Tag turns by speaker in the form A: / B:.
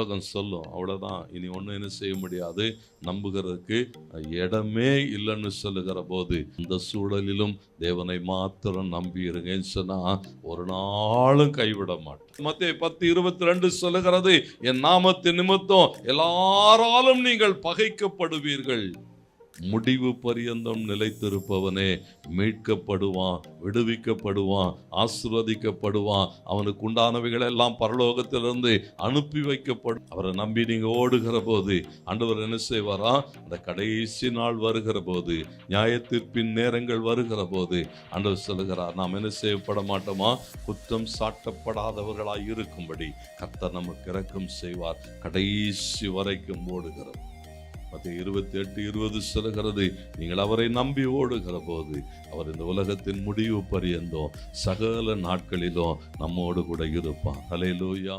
A: உலகம் சொல்லும். அவ்வளோதான் இனி ஒன்றும் என்ன செய்ய முடியாது. நம்புகிறதுக்கு இடமே இல்லைன்னு சொல்லுகிற போது இந்த சூழலிலும் தேவனை மாத்திரம் நம்பி இருங்கன்னு சொன்னா ஒரு நாளும் கைவிட மாட்டேன். மத்திய பத்து இருபத்தி ரெண்டு சொல்லுகிறது என் நாமத்தின் நிமித்தம் எல்லாராலும் நீங்கள் பகைக்கப்படுவீர்கள். முடிவு பரியந்தம் நிலைத்திருப்பவனே மீட்கப்படுவான் விடுவிக்கப்படுவான் ஆசிர்வதிக்கப்படுவான். அவனுக்கு உண்டானவைகள் எல்லாம் பரலோகத்திலிருந்து அனுப்பி வைக்கப்படும். அவரை நம்பி நீங்க ஓடுகிற போது ஆண்டவர் என்ன செய்வாரா? அந்த கடைசி நாள் வருகிற போது நியாயத்திற்பின் நேரங்கள் வருகிற போது ஆண்டவர் சொல்லுகிறார் நாம் என்ன செய்யப்பட மாட்டோமா? குற்றம் சாட்டப்படாதவர்களாய் இருக்கும்படி கர்த்தர் நமக்கு இறக்கம் செய்வார். கடைசி வரைக்கும் ஓடுகிறோம். மத்திய இருபத்தி எட்டு இருபது சொல்கிறது நீங்கள் அவரை நம்பி ஓடுகிற போது அவர் இந்த உலகத்தின் முடிவு பரியந்தோ சகல நாட்களிலும் நம்மோடு கூட இருப்பார். ஹalleluya